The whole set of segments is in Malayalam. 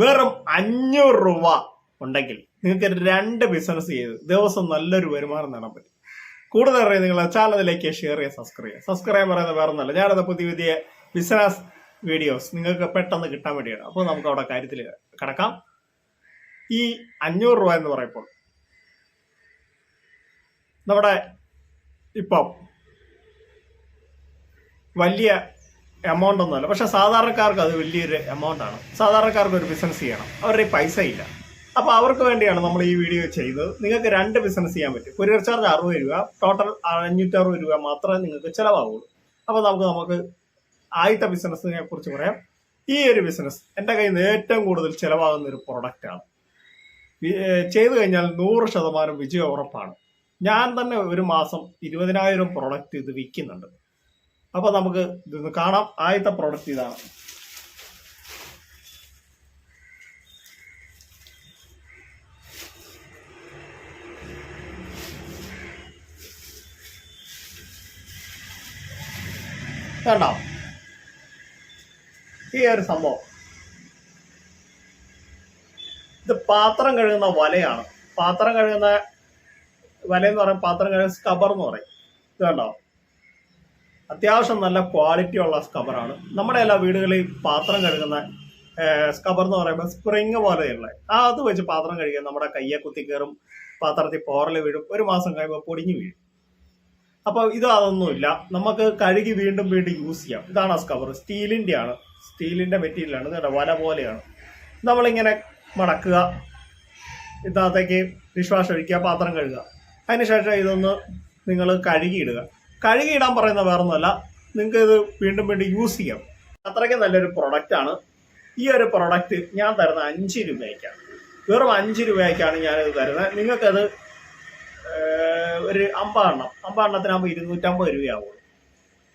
വെറും അഞ്ഞൂറ് രൂപ ഉണ്ടെങ്കിൽ നിങ്ങൾക്ക് രണ്ട് ബിസിനസ് ചെയ്ത് ദിവസം നല്ലൊരു വരുമാനം നേടാൻ പറ്റും. കൂടുതൽ അറിയാം നിങ്ങൾ ചാനലിലേക്ക് ഷെയർ ചെയ്യുക സബ്സ്ക്രൈബ് ചെയ്യുക. സബ്സ്ക്രൈബ് പറയുന്നത് വേറെ ഒന്നല്ല ഞാനത് പുതിയ പുതിയ ബിസിനസ് വീഡിയോസ് നിങ്ങൾക്ക് പെട്ടെന്ന് കിട്ടാൻ വേണ്ടിയാണ്. അപ്പോൾ നമുക്ക് അവിടെ കാര്യത്തിൽ കിടക്കാം. ഈ അഞ്ഞൂറ് രൂപ എന്ന് പറയുമ്പോൾ നമ്മുടെ ഇപ്പം വലിയ എമൗണ്ട് ഒന്നുമല്ല പക്ഷെ സാധാരണക്കാർക്ക് അത് വലിയൊരു എമൗണ്ട് ആണ്. സാധാരണക്കാർക്ക് ഒരു ബിസിനസ് ചെയ്യണം. അവരുടെ പൈസ ഇല്ല. അപ്പൊ അവർക്ക് വേണ്ടിയാണ് നമ്മൾ ഈ വീഡിയോ ചെയ്തത്. നിങ്ങൾക്ക് രണ്ട് ബിസിനസ് ചെയ്യാൻ പറ്റും. കൊറിയർ ചാർജ് അറുപത് രൂപ ടോട്ടൽ അഞ്ഞൂറ്ററുപത് രൂപ മാത്രമേ നിങ്ങൾക്ക് ചിലവാകുള്ളൂ. അപ്പോൾ നമുക്ക് നമുക്ക് ആദ്യത്തെ ബിസിനസ്സിനെ കുറിച്ച് പറയാം. ഈ ഒരു ബിസിനസ് എന്റെ കയ്യിൽ നിന്ന് ഏറ്റവും കൂടുതൽ ചിലവാകുന്ന ഒരു പ്രൊഡക്റ്റാണ് ചെയ്തു കഴിഞ്ഞാൽ നൂറ് ശതമാനം വിജയം ഉറപ്പാണ്. ഞാൻ തന്നെ ഒരു മാസം ഇരുപതിനായിരം പ്രൊഡക്റ്റ് ഇത് വിൽക്കുന്നുണ്ട്. അപ്പൊ നമുക്ക് ഇതൊന്ന് കാണാം. ആദ്യത്തെ പ്രോഡക്റ്റ് ഇതാണ്. കണ്ടോ? ഈ ഒരു സംഭവം. ഇത് പാത്രം കഴുകുന്ന വലയാണ്. പാത്രം കഴുകുന്ന വല എന്ന് പറയും പാത്രം കഴുകുന്ന സ്കബർ എന്ന് പറയും. ഇത് കണ്ടോ? അത്യാവശ്യം നല്ല ക്വാളിറ്റി ഉള്ള സ്കബറാണ് നമ്മുടെ എല്ലാ വീടുകളിൽ പാത്രം കഴുകുന്ന സ്കബർ എന്ന് പറയുമ്പോൾ സ്പ്രിങ് പോലെയുള്ള. ആ അത് വെച്ച് പാത്രം കഴുകിയാൽ നമ്മുടെ കയ്യെ കുത്തി കയറും പാത്രത്തിൽ പോറൽ വീഴും ഒരു മാസം കഴിയുമ്പോൾ പൊടിഞ്ഞു വീഴും. അപ്പോൾ ഇത് അതൊന്നുമില്ല. നമുക്ക് കഴുകി വീണ്ടും വീണ്ടും യൂസ് ചെയ്യാം. ഇതാണ് ആ സ്കബർ സ്റ്റീലിന്റെ ആണ്. സ്റ്റീലിന്റെ മെറ്റീരിയലാണ് കേട്ടോ വല പോലെയാണ്. നമ്മളിങ്ങനെ മടക്കുക. ഇതിനകത്തേക്ക് ഡിഷ് വാഷ് ഒഴിക്കുക പാത്രം കഴുകുക. അതിനുശേഷം ഇതൊന്ന് നിങ്ങൾ കഴുകിയിടുക. കഴുകിയിടാൻ പറയുന്ന വേറൊന്നുമല്ല. നിങ്ങൾക്ക് ഇത് വീണ്ടും വീണ്ടും യൂസ് ചെയ്യാം. അത്രയ്ക്ക് നല്ലൊരു പ്രൊഡക്റ്റാണ് ഈ ഒരു പ്രൊഡക്റ്റ് ഞാൻ തരുന്ന അഞ്ച് രൂപയ്ക്കാണ്. വെറും അഞ്ച് രൂപയ്ക്കാണ് ഞാനിത് തരുന്നത്. നിങ്ങൾക്കത് ഒരു അമ്പതെണ്ണം. അമ്പതെണ്ണത്തിനാകുമ്പോൾ ഇരുന്നൂറ്റമ്പത് രൂപയാവുള്ളൂ.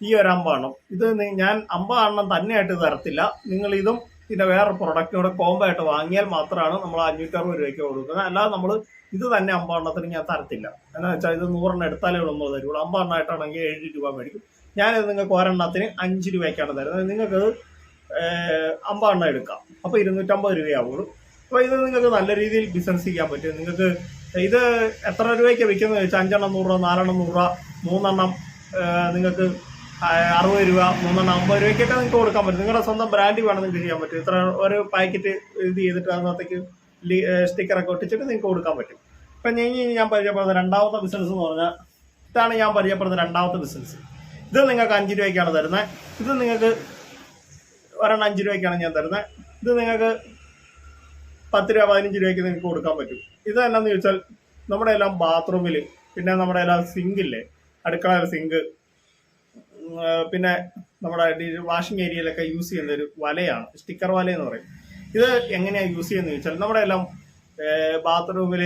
ഈ ഒരു അമ്പതെണ്ണം. ഇത് ഞാൻ അമ്പതെണ്ണം തന്നെയായിട്ട് തരത്തില്ല. നിങ്ങൾ ഇതും പിന്നെ വേറെ പ്രൊഡക്റ്റ് കോംബോ ആയിട്ട് വാങ്ങിയാൽ മാത്രമാണ് നമ്മൾ അഞ്ഞൂറ്ററുപത് രൂപയ്ക്ക് കൊടുക്കുന്നത്. അല്ലാതെ നമ്മൾ ഇത് തന്നെ അമ്പതെണ്ണത്തിന് ഞാൻ തരത്തില്ല. എന്നാ വെച്ചാൽ ഇത് നൂറെണ്ണം എടുത്താലേ ഉള്ളൂ തരുള്ളൂ. അമ്പതെണ്ണമായിട്ടാണെങ്കിൽ ഏഴ് രൂപ മേടിക്കും. ഞാനിത് നിങ്ങൾക്ക് ഒരെണ്ണത്തിന് അഞ്ച് രൂപയ്ക്കാണ് തരുന്നത്. നിങ്ങൾക്ക് അമ്പതെണ്ണം എടുക്കാം. അപ്പോൾ ഇരുന്നൂറ്റമ്പത് രൂപയാവുള്ളൂ. അപ്പോൾ ഇത് നിങ്ങൾക്ക് നല്ല രീതിയിൽ ബിസിനസ് ചെയ്യാൻ പറ്റും. നിങ്ങൾക്ക് ഇത് എത്ര രൂപയ്ക്ക് വിൽക്കുന്നത് വെച്ചാൽ അഞ്ചെണ്ണം നൂറ് രൂപ നാലെണ്ണം നൂറ് രൂപ മൂന്നെണ്ണം നിങ്ങൾക്ക് അറുപത് രൂപ മൂന്നെണ്ണം അമ്പത് രൂപയ്ക്കൊക്കെ നിങ്ങൾക്ക് കൊടുക്കാൻ പറ്റും. നിങ്ങളുടെ സ്വന്തം ബ്രാൻഡ് വേണം നിങ്ങൾക്ക് ചെയ്യാൻ പറ്റും. ഇത്ര ഒരു പാക്കറ്റ് ഇത് ചെയ്തിട്ട് അതിനകത്തേക്ക് സ്റ്റിക്കറൊക്കെ ഒട്ടിച്ചിട്ട് നിങ്ങൾക്ക് കൊടുക്കാൻ പറ്റും. ഇപ്പം ഞാൻ ഞാൻ പരിചയപ്പെടുന്ന രണ്ടാമത്തെ ബിസിനസ് എന്ന് പറഞ്ഞാൽ ഇതാണ് ഞാൻ പരിചയപ്പെടുന്ന രണ്ടാമത്തെ ബിസിനസ് ഇത് നിങ്ങൾക്ക് അഞ്ച് രൂപയ്ക്കാണ് തരുന്നത് ഇത് നിങ്ങൾക്ക് ഒരെണ്ണം അഞ്ച് രൂപയ്ക്കാണ് ഞാൻ തരുന്നത് ഇത് നിങ്ങൾക്ക് പത്ത് രൂപ പതിനഞ്ച് രൂപയ്ക്ക് നിങ്ങൾക്ക് കൊടുക്കാൻ പറ്റും. ഇത് എന്നാന്ന് ചോദിച്ചാൽ നമ്മുടെ എല്ലാം ബാത്റൂമിൽ പിന്നെ നമ്മുടെ എല്ലാം സിങ്കില്ലേ അടുക്കളയിലെ സിങ്ക് പിന്നെ നമ്മുടെ വാഷിംഗ് ഏരിയയിലൊക്കെ യൂസ് ചെയ്യുന്ന ഒരു വലയാണ് സ്റ്റിക്കർ വല എന്ന് പറയും. ഇത് എങ്ങനെയാണ് യൂസ് ചെയ്യുന്നത് ചോദിച്ചാൽ നമ്മുടെ എല്ലാം ബാത്റൂമിൽ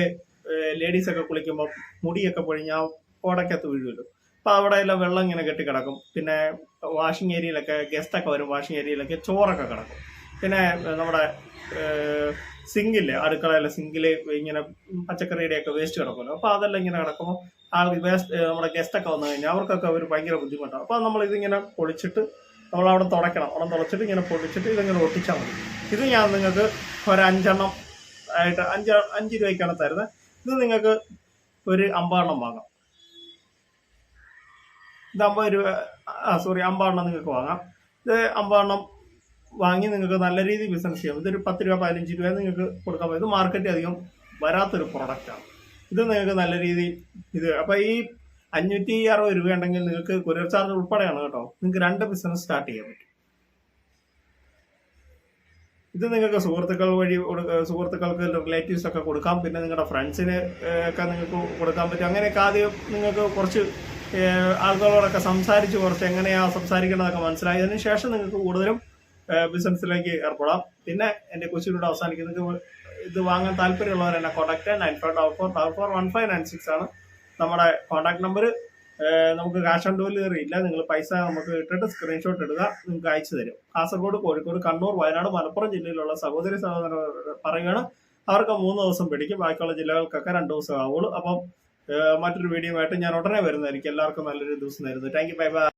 ലേഡീസ് ഒക്കെ കുളിക്കുമ്പോൾ മുടിയൊക്കെ പൊഴിഞ്ഞാൽ ഓടക്കകത്ത് വീഴുമല്ലോ. അപ്പോൾ അവിടെ എല്ലാം വെള്ളം ഇങ്ങനെ കെട്ടി കിടക്കും പിന്നെ വാഷിംഗ് ഏരിയയിലൊക്കെ ഗസ്റ്റ് ഒക്കെ വരും വാഷിംഗ് ഏരിയയിലൊക്കെ ചോറൊക്കെ കിടക്കും. പിന്നെ നമ്മുടെ സിങ്കില്ലേ അടുക്കളയിലെ സിങ്കിൽ ഇങ്ങനെ പച്ചക്കറിയുടെ ഒക്കെ വേസ്റ്റ് കിടക്കുമല്ലോ. അപ്പോൾ അതെല്ലാം ഇങ്ങനെ കിടക്കുമ്പോൾ ആ വേസ്റ്റ് നമ്മുടെ ഗസ്റ്റ് ഒക്കെ വന്നു കഴിഞ്ഞാൽ അവർക്കൊക്കെ ഒരു ഭയങ്കര ബുദ്ധിമുട്ടാണ്. അപ്പോൾ നമ്മൾ ഇതിങ്ങനെ പൊളിച്ചിട്ട് നമ്മൾ അവിടെ തുടയ്ക്കണം. അവിടെ തുടച്ചിട്ട് ഇങ്ങനെ പൊളിച്ചിട്ട് ഇതിങ്ങനെ ഒട്ടിച്ചാൽ മതി. ഇത് ഞാൻ നിങ്ങൾക്ക് ഒരു അഞ്ചെണ്ണം ആയിട്ട് അഞ്ച് അഞ്ച് രൂപയ്ക്കാണ് തരുന്നത്. ഇത് നിങ്ങൾക്ക് ഒരു അമ്പതെണ്ണം വാങ്ങാം. ഇത് അമ്പത് രൂപ ആ സോറി അമ്പതെണ്ണം നിങ്ങൾക്ക് വാങ്ങാം. ഇത് അമ്പതെണ്ണം വാങ്ങി നിങ്ങൾക്ക് നല്ല രീതിയിൽ ബിസിനസ് ചെയ്യാം. ഇതൊരു പത്ത് രൂപ പതിനഞ്ച് രൂപ നിങ്ങൾക്ക് കൊടുക്കാൻ പറ്റും. ഇത് മാർക്കറ്റ് അധികം വരാത്തൊരു പ്രൊഡക്റ്റാണ് ഇത് നിങ്ങൾക്ക് നല്ല രീതിയിൽ ഇത് അപ്പോൾ ഈ അഞ്ഞൂറ്റി അറുപത് രൂപ ഉണ്ടെങ്കിൽ നിങ്ങൾക്ക് കൊറിയർ ചാർജ് ഉൾപ്പെടെയാണ് കേട്ടോ. നിങ്ങൾക്ക് രണ്ട് ബിസിനസ് സ്റ്റാർട്ട് ചെയ്യാൻ പറ്റും. ഇത് നിങ്ങൾക്ക് സുഹൃത്തുക്കൾ വഴി സുഹൃത്തുക്കൾക്ക് റിലേറ്റീവ്സ് ഒക്കെ കൊടുക്കാം. പിന്നെ നിങ്ങളുടെ ഫ്രണ്ട്സിന് ഒക്കെ നിങ്ങൾക്ക് കൊടുക്കാൻ പറ്റും. അങ്ങനെയൊക്കെ ആദ്യം നിങ്ങൾക്ക് കുറച്ച് ആളുകളോടൊക്കെ സംസാരിച്ച് കുറച്ച് എങ്ങനെയാണ് സംസാരിക്കേണ്ടതൊക്കെ മനസ്സിലായതിനു ശേഷം നിങ്ങൾക്ക് കൂടുതലും ബിസിനസ്സിലേക്ക് ഏർപ്പെടാം. പിന്നെ എന്റെ കൊച്ചിനോട് അവസാനിക്കുന്നത് ഇത് വാങ്ങാൻ താല്പര്യമുള്ളവർ എന്നെ contact nine four double four double four one five nine six ആണ് നമ്മുടെ കോൺടാക്ട് നമ്പർ നമുക്ക് ക്യാഷ് ഓൺ ഡെലിവറി ഇല്ല. നിങ്ങൾ പൈസ നമുക്ക് ഇട്ടിട്ട് സ്ക്രീൻഷോട്ട് ഇടുക. നിങ്ങൾക്ക് അയച്ചു തരും. കാസർഗോഡ് കോഴിക്കോട് കണ്ണൂർ വയനാട് മലപ്പുറം ജില്ലയിലുള്ള സഹോദരി സഹോദരൻ പറയുകയാണ്. അവർക്ക് മൂന്ന് ദിവസം പിടിക്കും. ബാക്കിയുള്ള ജില്ലകൾക്കൊക്കെ രണ്ട് ദിവസം ആവുള്ളൂ. അപ്പം മറ്റൊരു വീഡിയോ ആയിട്ട് ഞാൻ ഉടനെ വരുന്നതായിരിക്കും. എല്ലാവർക്കും നല്ലൊരു ദിവസം നേരുന്നു താങ്ക് യു ബൈ ബൈ